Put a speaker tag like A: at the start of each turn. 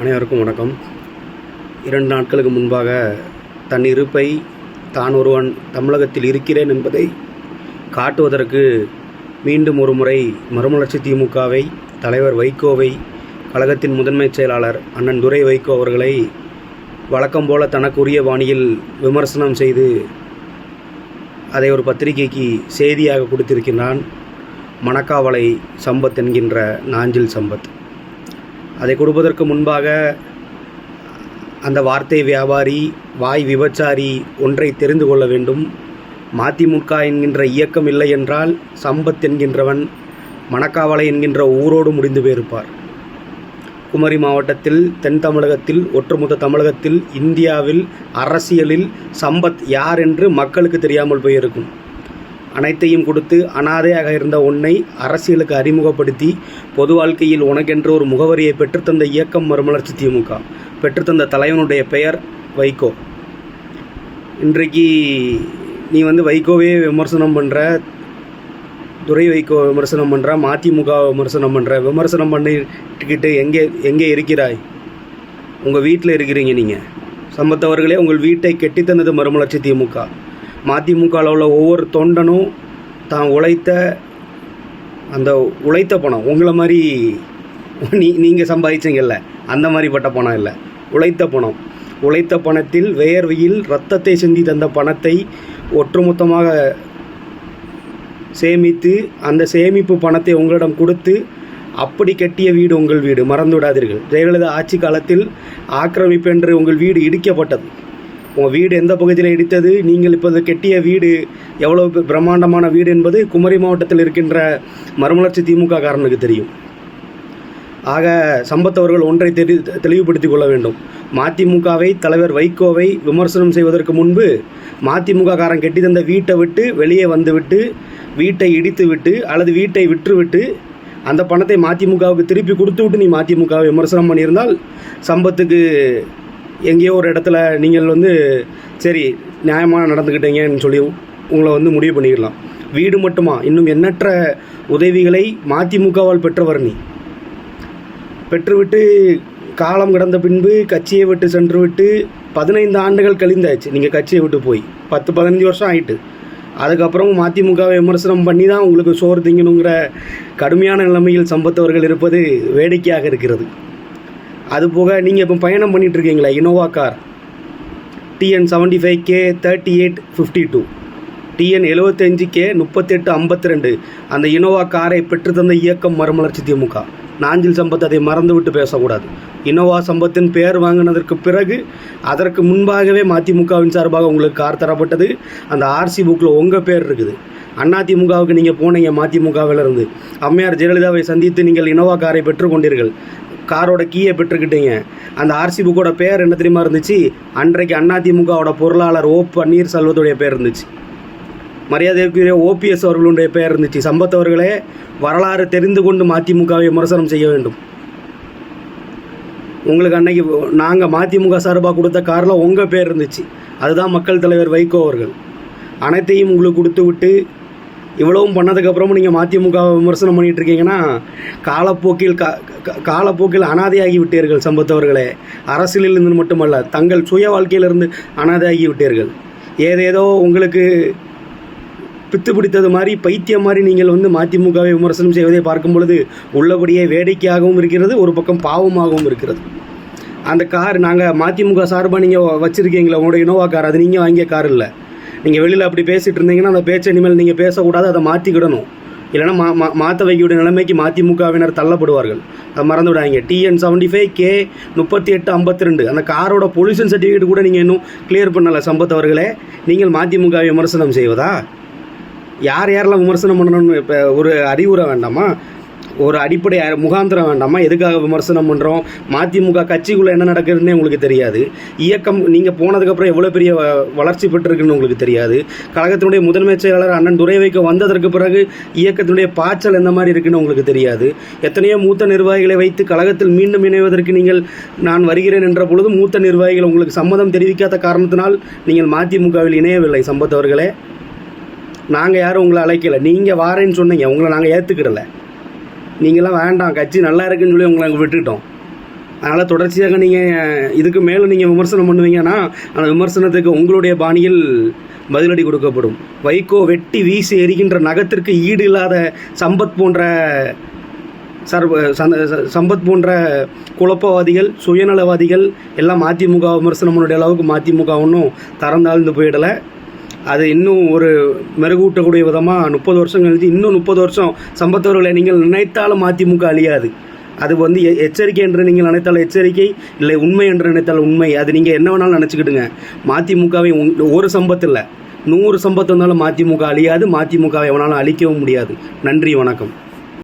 A: அனைவருக்கும் வணக்கம். இரண்டு நாட்களுக்கு முன்பாக தன் இருப்பை தான் ஒருவன் தமிழகத்தில் இருக்கிறேன் என்பதை காட்டுவதற்கு மீண்டும் ஒரு முறை மறுமலர்ச்சி திமுகவை தலைவர் வைகோவை கழகத்தின் முதன்மைச் செயலாளர் அண்ணன் துரை வைகோ அவர்களை வழக்கம் போல தனக்குரிய பாணியில் விமர்சனம் செய்து அதை ஒரு பத்திரிகைக்கு செய்தியாக கொடுத்திருக்கிறான் மணக்காவலை சம்பத் என்கின்ற நாஞ்சில் சம்பத். அதை கொடுப்பதற்கு முன்பாக அந்த வார்த்தை வியாபாரி வாய் விபச்சாரி ஒன்றை தெரிந்து கொள்ள வேண்டும். மதிமுக என்கின்ற இயக்கம் இல்லை என்றால் சம்பத் என்கின்றவன் மணக்காவலை என்கின்ற ஊரோடு முடிந்து போயிருப்பார். குமரி மாவட்டத்தில் தென் தமிழகத்தில் ஒட்டுமொத்த தமிழகத்தில் இந்தியாவில் அரசியலில் சம்பத் யார் என்று மக்களுக்கு தெரியாமல் போயிருக்கும். அனைத்தையும் கொடுத்து அனாதையாக இருந்த உன்னை அரசியலுக்கு அறிமுகப்படுத்தி பொது வாழ்க்கையில் உனக்கென்று ஒரு முகவரியை பெற்றுத்தந்த இயக்கம் மறுமலர்ச்சி திமுக. பெற்றுத்தந்த தலைவனுடைய பெயர் வைகோ. இன்றைக்கு நீ வந்து வைகோவே விமர்சனம் பண்ணுற துரை வைகோ விமர்சனம் பண்ணுற மதிமுக விமர்சனம் பண்ணுற விமர்சனம் பண்ணிக்கிட்டு எங்கே எங்கே இருக்கிறாய்? உங்கள் வீட்டில் இருக்கிறீங்க நீங்கள் சம்பத்தவர்களே உங்கள் வீட்டை கெட்டித்தந்தது மறுமலர்ச்சி திமுக. மதிமுகவில் உள்ள ஒவ்வொரு தொண்டனும் தான் உழைத்த அந்த உழைத்த பணம். உங்களை மாதிரி நீ நீங்கள் சம்பாதிச்சீங்கல்ல அந்த மாதிரிப்பட்ட பணம் இல்லை. உழைத்த பணம். உழைத்த பணத்தில் வேர்வையில் ரத்தத்தை சிந்தி தந்த பணத்தை ஒட்டுமொத்தமாக சேமித்து அந்த சேமிப்பு பணத்தை உங்களிடம் கொடுத்து அப்படி கட்டிய வீடு உங்கள் வீடு. மறந்து விடாதீர்கள் ஜெயலலிதா ஆட்சி காலத்தில் ஆக்கிரமிப்பு என்று உங்கள் வீடு இடிக்கப்பட்டது. உங்கள் வீடு எந்த பகுதியில் இடித்தது? நீங்கள் இப்போது கெட்டிய வீடு எவ்வளோ பிரம்மாண்டமான வீடு என்பது குமரி மாவட்டத்தில் இருக்கின்ற மறுமலர்ச்சி திமுக காரனுக்கு தெரியும். ஆக சம்பத் அவர்கள் ஒன்றை தெளி தெளிவுபடுத்திக் கொள்ள வேண்டும். மதிமுகவை தலைவர் வைகோவை விமர்சனம் செய்வதற்கு முன்பு மதிமுக காரன் கெட்டி தந்த வீட்டை விட்டு வெளியே வந்துவிட்டு வீட்டை இடித்து விட்டு அல்லது வீட்டை விற்றுவிட்டு அந்த பணத்தை மதிமுகவுக்கு திருப்பி கொடுத்து விட்டு நீ மதிமுகவை விமர்சனம் பண்ணியிருந்தால் சம்பத்துக்கு எங்கேயோ ஒரு இடத்துல நீங்கள் வந்து சரி நியாயமாக நடந்துக்கிட்டீங்கன்னு சொல்லி உங்களை வந்து முடிவு பண்ணிக்கலாம் வீடு மட்டுமா? இன்னும் எண்ணற்ற உதவிகளை மதிமுகவால் பெற்றவர் நீ. பெற்றுவிட்டு காலம் கடந்த பின்பு கட்சியை விட்டு சென்று விட்டு பதினைந்து ஆண்டுகள் கழிந்தாச்சு. நீங்கள் கட்சியை விட்டு போய். பத்து பதினஞ்சு வருஷம் ஆயிட்டு. அதுக்கப்புறம் மதிமுகவை விமர்சனம் பண்ணி தான் உங்களுக்கு சோறு திங்கணுங்கிற கடுமையான நிலைமையில் சம்பத்தவர்கள் இருப்பது வேடிக்கையாக இருக்கிறது. அதுபோக நீங்கள் இப்போ பயணம் பண்ணிகிட்டு இருக்கீங்களா Innova car TN seventy five K thirty eight fifty two TN எழுபத்தஞ்சு கே முப்பத்தெட்டு ஐம்பத்தி ரெண்டு அந்த இனோவா காரை பெற்று தந்த இயக்கம் மறுமலர்ச்சி திமுக. நாஞ்சில் சம்பத் அதை மறந்துவிட்டு பேசக்கூடாது. இனோவா சம்பத்தின் பெயர் வாங்கினதற்கு பிறகு அதற்கு முன்பாகவே மதிமுகவின் சார்பாக உங்களுக்கு கார் தரப்பட்டது. அந்த ஆர்சி புக்கில் உங்கள் பேர் இருக்குது. அதிமுகவுக்கு நீங்கள் போனீங்க மதிமுகவில் இருந்து அம்மையார் ஜெயலலிதாவை சந்தித்து நீங்கள் இனோவா காரை பெற்றுக்கொண்டீர்கள். காரோட கீயை பெற்றுக்கிட்டீங்க அந்த ஆர்சி புக்கோட பேர் என்ன தெரியுமா இருந்துச்சு? அன்றைக்கு அதிமுகவோட பொருளாளர் ஓ பன்னீர்செல்வத்துடைய பேர் இருந்துச்சு. மரியாதைக்குரிய ஓபிஎஸ் அவர்களுடைய பெயர் இருந்துச்சு. சம்பத் அவர்களே வரலாறு தெரிந்து கொண்டு மதிமுகவை விமர்சனம் செய்ய வேண்டும். உங்களுக்கு அன்னைக்கு நாங்கள் மதிமுக சார்பாக கொடுத்த காரில் உங்கள் பேர் இருந்துச்சு. அதுதான் மக்கள் தலைவர் வைகோ அவர்கள். அனைத்தையும் உங்களுக்கு கொடுத்து விட்டு இவ்வளவும் பண்ணதுக்கப்புறமும் நீங்கள் மதிமுகவை விமர்சனம் பண்ணிகிட்டு இருக்கீங்கன்னா காலப்போக்கில் கா காலப்போக்கில் அனாதையாகி விட்டீர்கள் சம்பத்தவர்களே அரசியலில் இருந்து மட்டுமல்ல தங்கள் சுய வாழ்க்கையிலிருந்து அனாதையாகி விட்டீர்கள். ஏதேதோ உங்களுக்கு பித்து பிடித்தது மாதிரி பைத்தியம் மாதிரி நீங்கள் வந்து மதிமுகவை விமர்சனம் செய்வதை பார்க்கும் பொழுது உள்ளபடியே வேடிக்கையாகவும் இருக்கிறது ஒரு பக்கம் பாவமாகவும் இருக்கிறது. அந்த கார் நாங்கள் மதிமுக சார்பாக நீங்கள் வச்சுருக்கீங்களா உங்களோட இனோவா கார் அது நீங்கள் வாங்கிய கார் இல்லை. நீங்கள் வெளியில் அப்படி பேசிகிட்டு இருந்தீங்கன்னா அந்த பேச்சை இனிமேல் நீங்கள் பேசக்கூடாது அதை மாற்றிக்கிடணும் இல்லைன்னா மா மா மாற்ற வைக்கக்கூடிய நிலைமைக்கு மதிமுகவினர் தள்ளப்படுவார்கள். அதை மறந்து விடாங்க டிஎன் செவன்டி ஃபைவ் கே முப்பத்தி எட்டு ஐம்பத்தி ரெண்டு அந்த காரோட பொல்யூஷன் சர்டிஃபிகேட் கூட நீங்கள் இன்னும் கிளியர் பண்ணலை சம்பத் அவர்களே. நீங்கள் மதிமுக விமர்சனம் செய்வதா? யார் யாரெல்லாம் விமர்சனம் பண்ணணும்னு இப்போ ஒரு அறிவுரை வேண்டாமா? ஒரு அடிப்படை முகாந்திரம் வேண்டாமா? எதுக்காக விமர்சனம் பண்ணுறோம் மதிமுக கட்சிக்குள்ளே என்ன நடக்குதுன்னே உங்களுக்கு தெரியாது. இயக்கம் நீங்கள் போனதுக்கப்புறம் எவ்வளோ பெரிய வ- வளர்ச்சி பெற்றிருக்குன்னு உங்களுக்கு தெரியாது. கழகத்தினுடைய முதன்மை செயலாளர் அண்ணன் துரைவைக்க வந்ததற்கு பிறகு இயக்கத்தினுடைய பாய்ச்சல் எந்த மாதிரி இருக்குன்னு உங்களுக்கு தெரியாது. எத்தனையோ மூத்த நிர்வாகிகளை வைத்து கழகத்தில் மீண்டும் இணைவதற்கு நீங்கள் நான் வருகிறேன் என்ற பொழுது மூத்த நிர்வாகிகள் உங்களுக்கு சம்மதம் தெரிவிக்காத காரணத்தினால் நீங்கள் மதிமுகவில் இணையவில்லை சம்பத் அவர்களே. நாங்கள் யாரும் உங்களை அழைக்கல. நீங்கள் வாரேன்னு சொன்னீங்க. உங்களை நாங்கள் ஏற்றுக்கிடலை நீங்களாம் வேண்டாம் கட்சி நல்லா இருக்குன்னு சொல்லி உங்களை அங்கே விட்டுட்டோம். அதனால் தொடர்ச்சியாக நீங்கள் இதுக்கு மேலே நீங்கள் விமர்சனம் பண்ணுவீங்கன்னா அந்த விமர்சனத்துக்கு உங்களுடைய பாணியில் பதிலடி கொடுக்கப்படும். வைகோ வெட்டி வீசி எரிகின்ற நகத்திற்கு ஈடு இல்லாத சம்பத் போன்ற சர்வ சந்த- சம்பத் போன்ற குழப்பவாதிகள் சுயநலவாதிகள் எல்லாம் மதிமுக விமர்சனம் பண்ணுடைய அளவுக்கு மதிமுக ஒன்றும் தரம் தாழ்ந்து போயிடலை. அது இன்னும் ஒரு மெருகூட்டக்கூடிய விதமாக முப்பது வருஷம் கழிஞ்சு இன்னும் முப்பது வருஷம் சம்பத்தவர்களை நீங்கள் நினைத்தாலும் மதிமுக அழியாது. அது வந்து எ- எச்சரிக்கை என்று நீங்கள் நினைத்தால் எச்சரிக்கை இல்லை உண்மை என்று நினைத்தால் உண்மை. அது நீங்கள் என்ன வேணாலும் நினச்சிக்கிடுங்க. மதிமுகவின் ஒரு சம்பத்து இல்லை. நூறு சம்பத்து வந்தாலும் மதிமுக அழியாது மதிமுகவை எவனாலும் அழிக்கவும் முடியாது. நன்றி வணக்கம்.